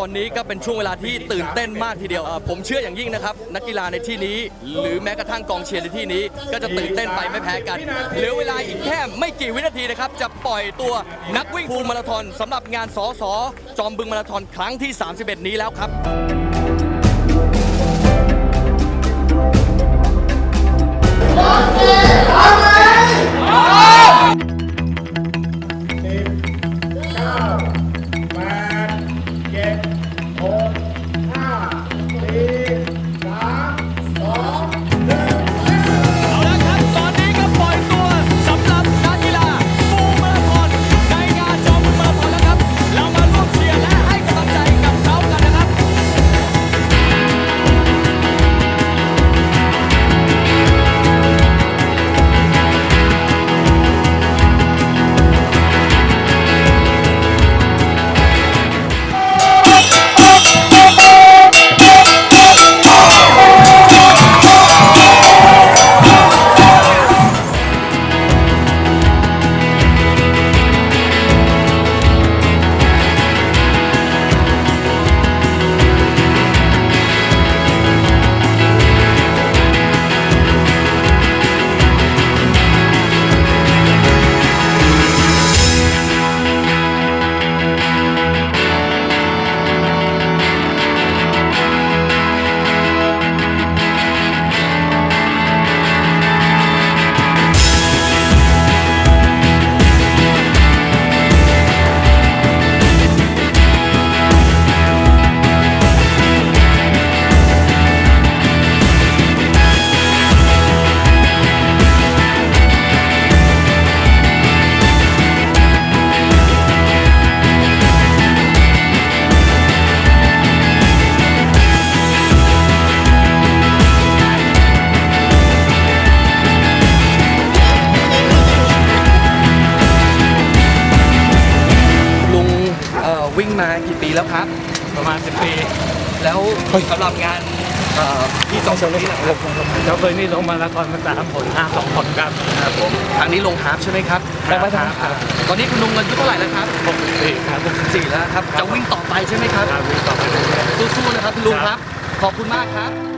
อนนี้ก็เป็นช่วงเวลาที่ตื่นเต้นมากทีเดียวผมเชื่ออย่างยิ่งนะครับ นักกีฬาในที่นี้ หรือแม้กระทั่งกองเชียร์ในที่นี้ ก็จะตื่นเต้นไปไม่แพ้กันเหลือเวลาอีกแค่ไม่กี่วินาทีนะครับ จะปล่อยตัวนักวิ่งฟูลมาราธอนสำหรับงานสอสอจอมบึงมาราธอนครั้งที่ 31 นี้แล้วครับ มากี่ปีแล้วครับ ประมาณ10ปี แล้วสำหรับงานเอ่อที่สองนี้นะครับเจ้าเคยนี่ลงมาแล้วตอนมันสามผลห้าสองผลครับครับผมทางนี้ลงฮาร์ฟใช่ไหมครับได้ไหมครับตอนนี้คุณลุงอายุเท่าไหร่แล้วครับหกสิบสี่ครับ 64แล้วครับ จะวิ่งต่อไปใช่ไหมครับ ครับวิ่งต่อไปเรื่อยๆ สู้ๆนะครับคุณลุงครับ ขอบคุณมากครับ